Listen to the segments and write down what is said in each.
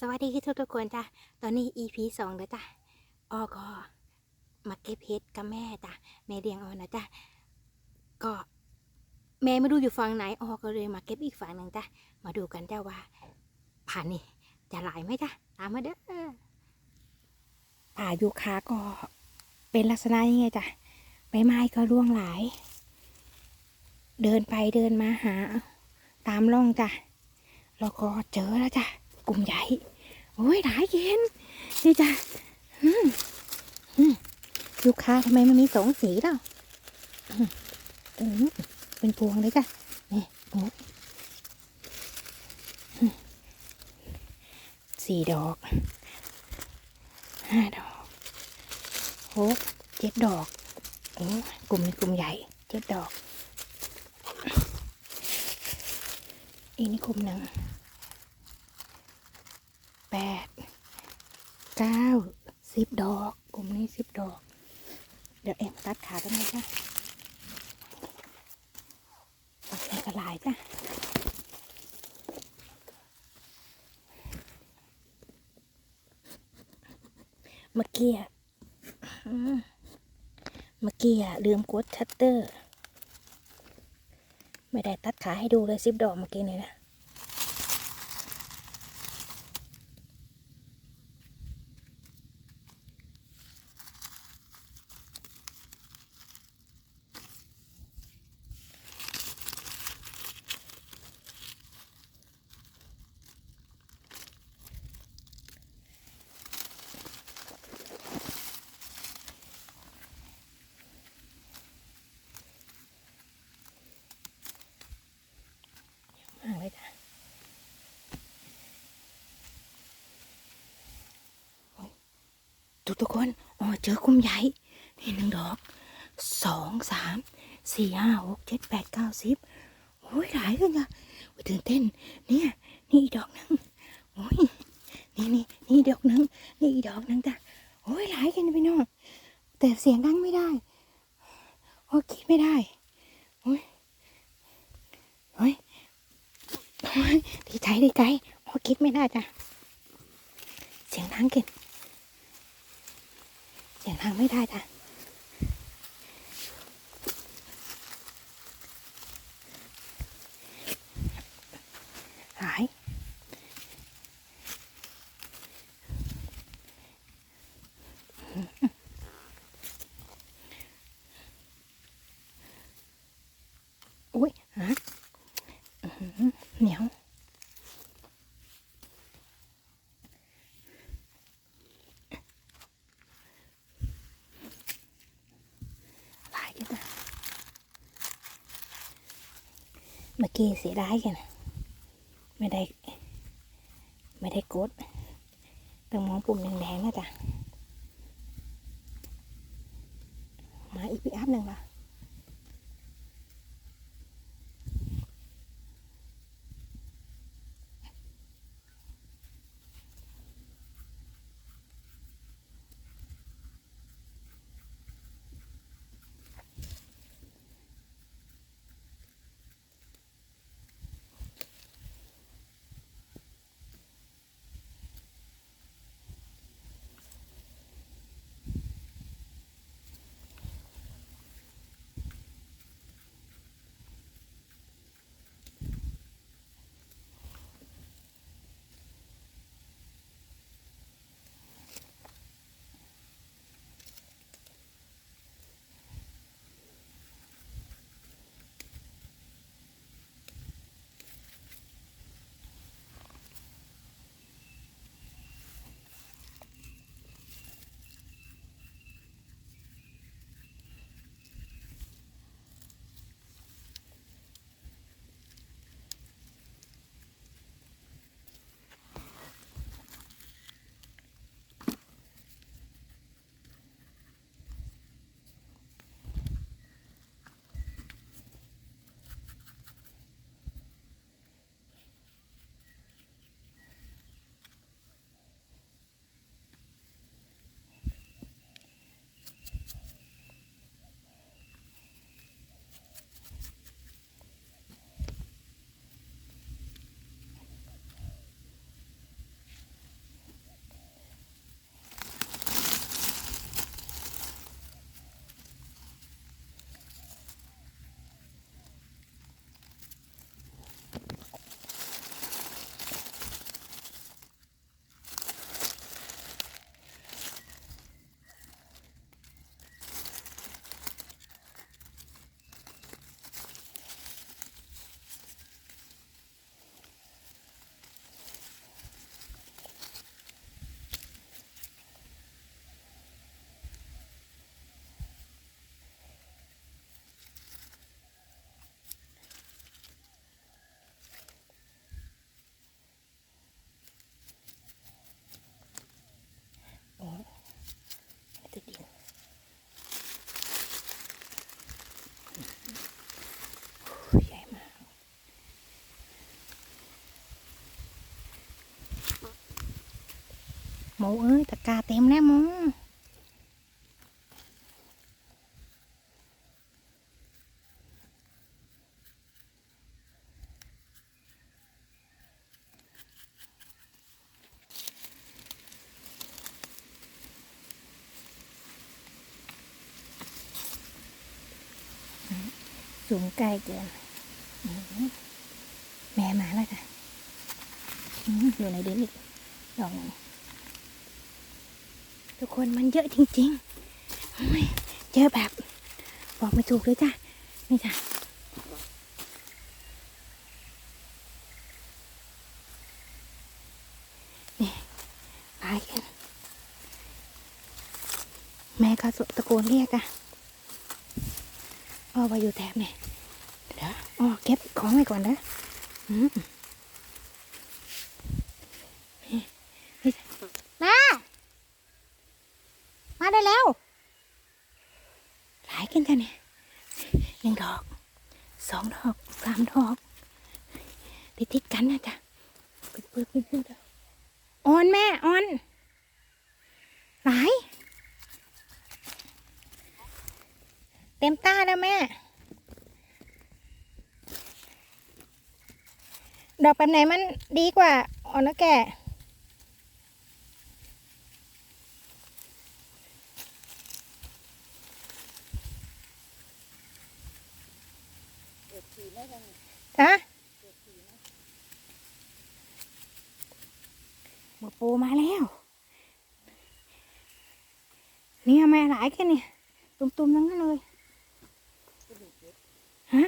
สวัสดีทุกทุกคนจ้ะ ตอนนี้ EP สองแล้วจ้ะออก็มาเก็บเห็ดกับแม่จ้ะ แม่เลี้ยงเอานะจ้ะ ก็แม่ไม่รู้อยู่ฝั่งไหนออก็เลยมาเก็บอีกฝั่งหนึ่งจ้ะ มาดูกันจ้ะว่าผ่านนี่จะหลายไหมจ้ะ ตามมาเด้อป่ายูคาก็เป็นลักษณะยังไงจ้ะ ใบไม้ก็ร่วงหลาย เดินไปเดินมาหาตามร่องจ้ะ แล้วก็เจอแล้วจ้ะ กลุ่มใหญ่ โอ้ยหลายเย็นนี่จ้ะลูกค้าทำไมมันมีสองสีแล้วอืมอืมเป็นพวงเลยจ้ะนี่โอ้สี่ดอกห้าดอกหกเจ็ดดอกโอ้กลุ่มนี้กลุ่มใหญ่เจ็ดดอกอีกนี่กลุ่มหนึ่ง แปด เก้าสิบดอก กลุ่มนี้สิบดอก เดี๋ยวเอ็มตัดขากันไหมจ้ะตัดในกระลายจ้ะเมื่อกี้อะอืมเมื่อกี้ลืมกดชัตเตอร์ ไม่ได้ตัดขาให้ดูเลยสิบดอกเมื่อกี้เนี่ยนะ มากเลยจ้ะโอ้ย ทุกทุกคนอ๋อเจอกลุ่มใหญ่นี่หนึ่งดอกสองสามสี่ห้าหกเจ็ดแปดเก้าสิบโอ้ยหลายกันจ้ะโอ้ยตื่นเต้น เนี่ย นี่อีดอกหนึ่งโอ้ยนี่นี่นี่ดอกหนึ่งนี่อีดอกหนึ่งจ้ะโอ้ยหลายกันพี่น้องแต่เสียงดังไม่ได้โอ้คิดไม่ได้โอ้ยโอ้ยโอ้ยดีใจดีใจโอ้คิดไม่ได้จ้ะเสียงดังเกิน เสียงดังไม่ได้จ้ะ หายอุ้ยฮะอื้อหือเหนียว หลายกันจ้ะ เมื่อกี้เสียดายกันไม่ได้ ไม่ได้กดต้องมองปุ่มแดงๆนะจ๊ะมาอีกปีอัพหนึ่งละ หมูเอ้ยตะกาเต็มแล้วมูสูงใกล้เกินแม่มาแล้วค่ะอยู่ในเดนอีกดอกหนึ่ง ทุกคนมันเยอะจริงๆเยอะแบบ บอกไม่ถูกเลยจ้ะนี่จ้ะนี่ไปกันแม่ก็ตะโกนเรียกอะอ้อไปอยู่แถบนี่เดี๋ยวอ้อเก็บของไว้ก่อนนะอืมนี่นี่จ้ะมา มาได้แล้ว หลายกันจ้ะเนี่ยหนึ่งดอก สองดอก สามดอก ติดติดๆ กันนะจ๊ะเปิดเปิดเปิดเปิดออนแม่ออนหลายเต็มตาแล้วแม่ ดอกแบบไหนมันดีกว่า อ่อนแล้วแก่ ฮะหมอปูมาแล้ว เนี่ยแม่หลายแค่เนี่ยตุ่มๆทั้งนั้นเลยฮะ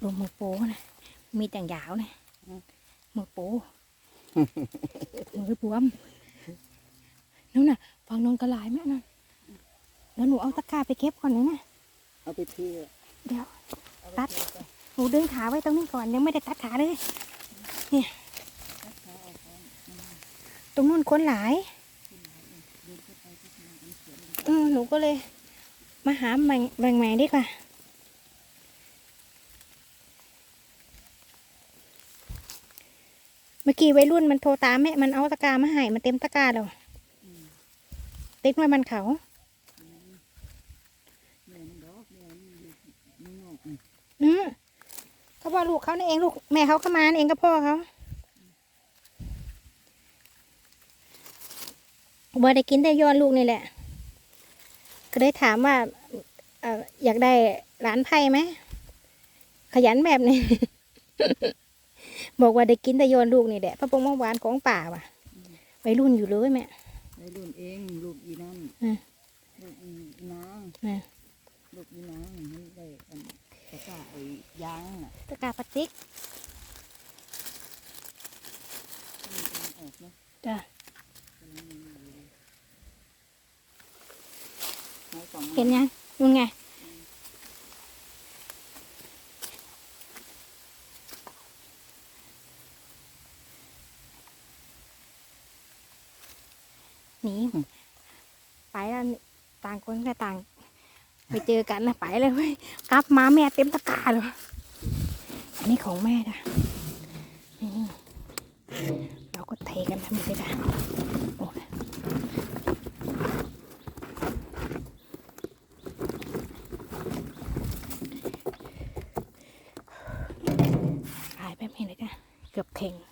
ดูหมูปูนะมีแต่งยาวนะหมูปูมือบวมนู่นน่ะฟังนนกระลายแม่นั่นแล้วหนูเอาตะกร้าไปเก็บก่อนเลยนะเอาไปที่เดี๋ยวเอาไปตัดที่ก่อนหนูดึงขาไว้ตรงนี้ก่อนยังไม่ได้ตัดขาเลยเนี่ย ตัดขาออกก่อน ต รงนู้นคนหลายดึงขึ้นหน้ามันเสียลงเอหนูก็เลย มาหาแบ่งแบ่งแม่ดีกว่าเมื่อกี้วัยรุ่นมันโทรตามแม่มันเอาตะกร้ามาให้มันเต็มตะกร้าแล้วติดไว้มันเขาอืมอืมเขาบอกลูกเขานี่เองลูกแม่เขาเข้ามานเองกับพ่อเขา บ่ได้กินได้ย้อนลูกนี่แหละ ก็ได้ถามว่าเอ่ออยากได้ร้านไพ่ไหม ขยันแบบนี้ บอกว่าได้กินแต่ย้อนลูกนี่แหละพระปงมะหวานของป่าว่ะวัยรุ่นอยู่เลยแม่ในรุ่นเองลูกอีนั่นอืมลูกอีนางอืมลูกอีนางนี่ได้อันตะกร้าไอ้ยางน่ะตะกร้าปลาติ๊กมันกำลังออกเนาะจ้ะ กำลังมีอยู่ เห็นยังยังไงหนีไปแล้วต่างคนก็ต่าง ไปเจอกันนะไปเลยเว้ยกลับมาแม่เต็มตะกาเลยอันนี้ของแม่จ้ะนี่เราก็เทกันทำไปจ้ะโอ้ยหายไปไม่เลยจ้ะ เ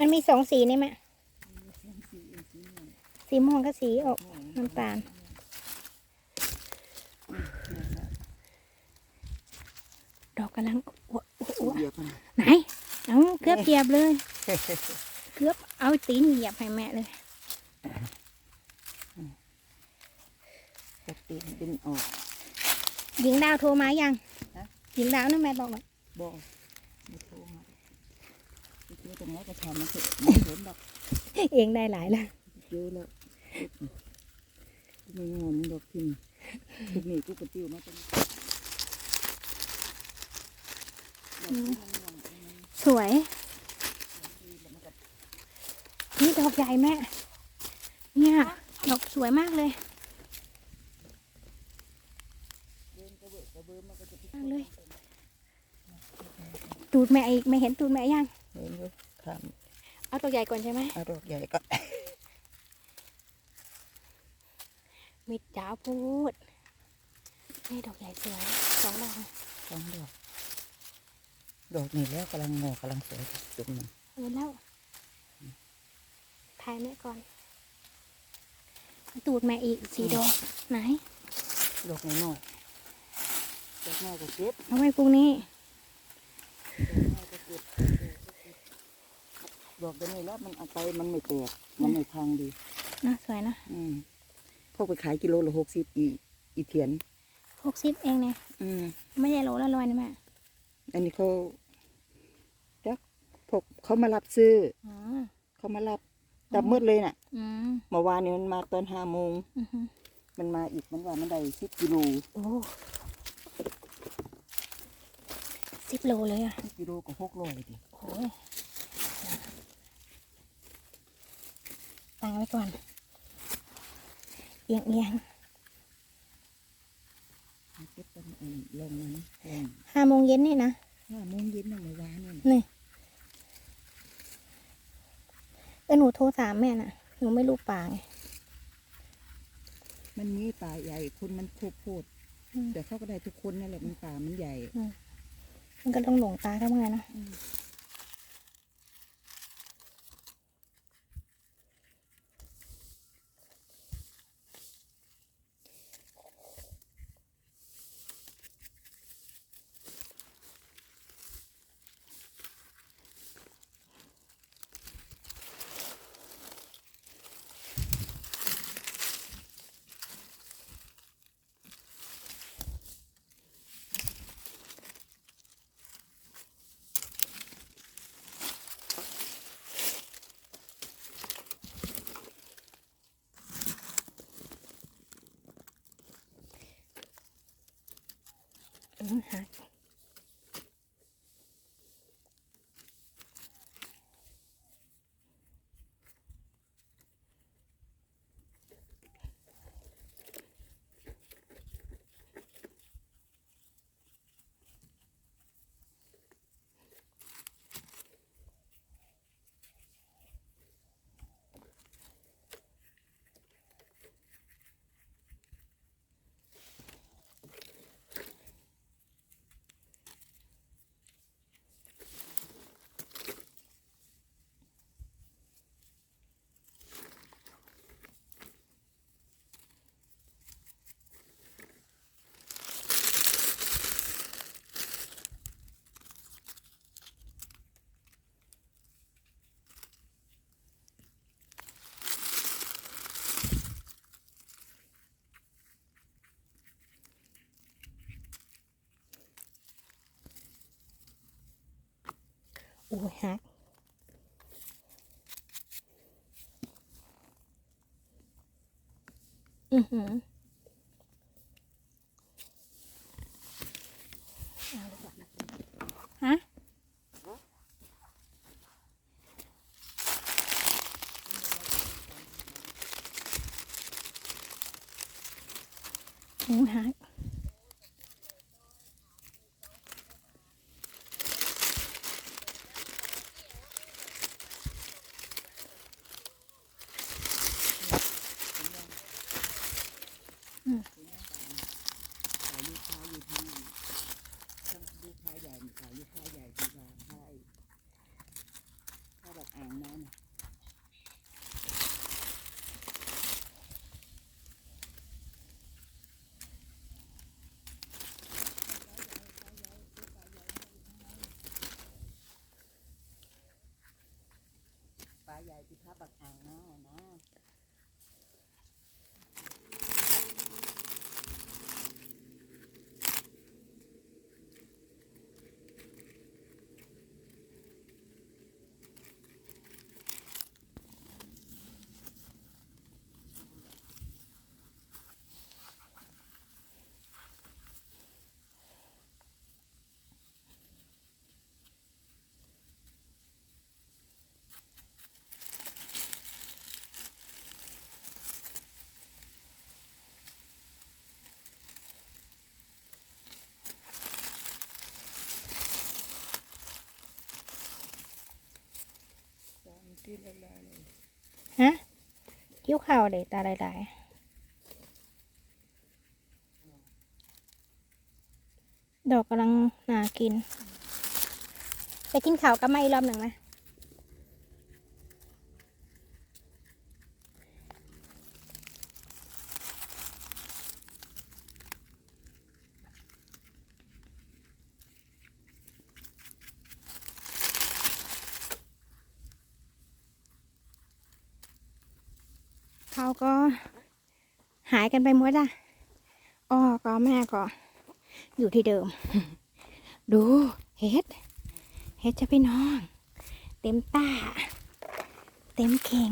มันมีสองสีนี่แม่สีม่วงก็สีออกม่วงน้ำตาลอืมนั่นแหละดอกกำลังอวอวเหยียบมันไหนเอาเกือบเหยียบเลยเกือบเอาตีนเหยียบให้แม่เลยจะตีนเป็นออกหญิงดาวโทรมายังฮะหญิงดาวนั่นแม่บอกว่าบอกไม่โทรมาเจอ ตรงนี้ก็ทำมันเถอะไม่เห็นดอกเองได้หลายล้วเจอแล้วไม่งอมดอกทิมทุกนี่กูกระติวมาตรงนี้ดอกที่มันสวย นี่ดอกใหญ่แม่ เนี่ย ดอกสวยมากเลยเดินกระเบิดกระเบิดมันก็จะไปมากเลย ตูดแม่อีก ไม่เห็นตูดแม่ยังเห็นอยู่ ทเอาตัวใหญ่ก่อนใช่ไหมำเอาดอกใหญ่ก็มิดจ้าพูด นี่ดอกใหญ่สวยสองดอกสองดอก ดอกนี่แล้วกำลังงอกำลังสวยจุกมันเออแล้วถ่ายแม่ก่อน ตูดแม่อีกสี่ดอกไหน ดอกน้อยๆดอกน้อยก็เก็บเอาไว้พรุ่งนี้ดอกน้อยก็เก็บ ดอกเดี๋ยวนี้แล้วมันเอาไปมันไม่แตกมันไม่พังดีนะสวยนะอืมพวกไปขายกิโลละหกสิบอีอีเถียนหกสิบเองเนี่ยอืมไม่ใช่โลละร้อยนะแม่อันนี้เขาจักพวกเขามารับซื้ออ๋อเขามารับจับมืดเลยน่ะอืมเมื่อวานนี้มันมาตอนห้าโมงอือฮึมันมาอีกมันว่ามันได้สิบกิโลโอ้สิบโลเลยอะ สิบกิโลก็หกร้อยดิโอ้ย ตั้งไว้ก่อน เอียงเอียงเอาเก็บตอนอันลงนั้นลงห้าโมงเย็นนี่นะห้าโมงเย็นน่ะเมื่อวานนี่นี่เออหนูโทรถามแม่น่ะ หนูไม่รู้ป่าไง มันมีป่าใหญ่คนมันโคบโพดอืมแต่เขาก็ได้ทุกคนนั่นแหละมันป่ามันใหญ่ มันก็ต้องหลงตาทำไงนะ โอ้ยฮักอือหือเอาดีกว่าฮะ หมูหักอืม ขายยูคาอยู่ที่ต้องดูค้าใหญ่ขายยูคาใหญ่ดีกว่าคาไอ้าแบบอ่างน้ำน่ะ ที่พระปักอ่างเนาะนะ ตอนที่ละลายเลย ฮะคิ้วเข่าเลยตาลายๆ ดอกกำลังน่ากิน ไปกินข้าวกับมาอีกรอบหนึ่งไหม ก็หายกันไปหมดอะอ้อก็แม่ก็อยู่ที่เดิม ดูเฮ็ด เฮ็ดจะพี่น้อง เต็มตาเต็มเข่ง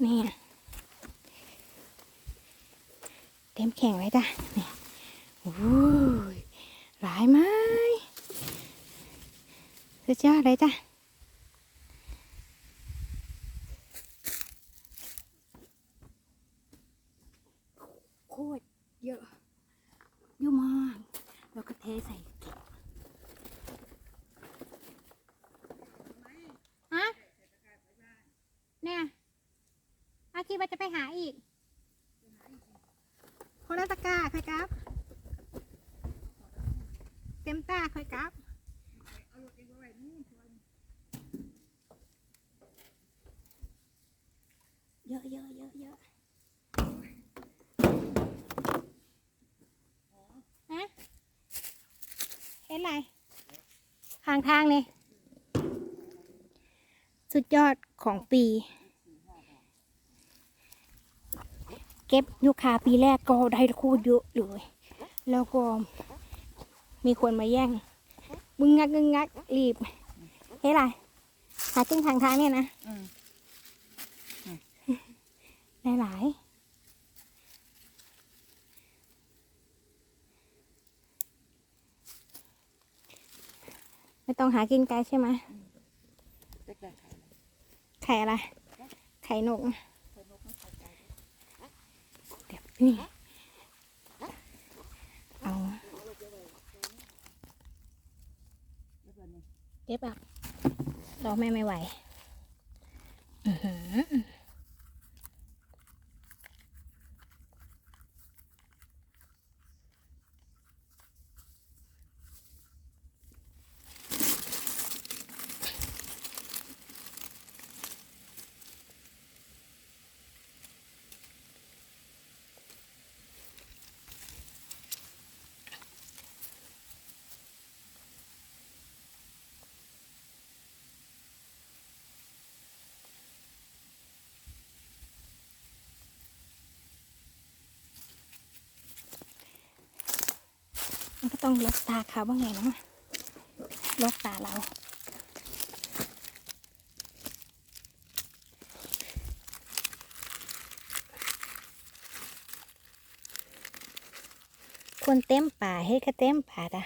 เนี่ยเต็มเข่งเลยจ้ะเนี่ยโอ้ยหลายไหมสุดยอดเลยจ้ะโคตรเยอะเยอะมาก แล้วก็เทใส่เก็บฮะเนี่ยอาคิดว่าจะไปหาอีก คนละตะกร้าค่อยกลับ เต็มตาค่อยกลับ เยอะเยอะเยอะเยอะฮะเห็นอะไร ข้างทางนี่สุดยอดของปี เก็บยูคาปีแรกก็ได้โคตรเยอะเลย แล้วก็มีคนมาแย่งมึงงักงึงงักรีบเฮ้ยไรหาจิ้งทางทางเนี่ยนะอืมได้หลาย ไม่ต้องหากินไกลใช่ไหมเล็กได้ขายอะไรไข่อะไร ไข่นกใส่นกไม่ใส่ไก่ด้วยเดี๋ยวนี่เอาแล้วก็นี่เก็บอะรอแม่ไม่ไหว อือหือ ต้องลกตาเขาบ้างไงเนาะลกตาเราคนเต็มป่าเฮ็ดก็เต็มป่าจ้ะ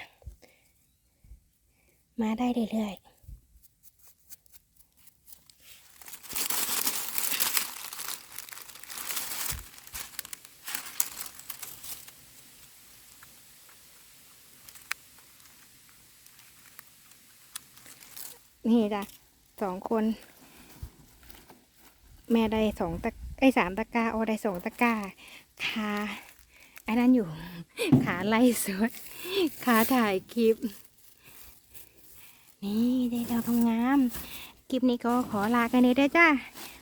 มาได้เรื่อยๆนี่จ้ะ สองคน แม่ได้สองตะไอ้สามตะกร้าโอได้สองตะกร้าขาไอ้นั่นอยู่ ขาไล่สดขาถ่ายคลิป นี่ได้ดาวทองงามคลิปนี้ก็ขอลากันเลยได้จ้า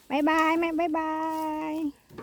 บ๊ายบายแม่บ๊ายบายบาย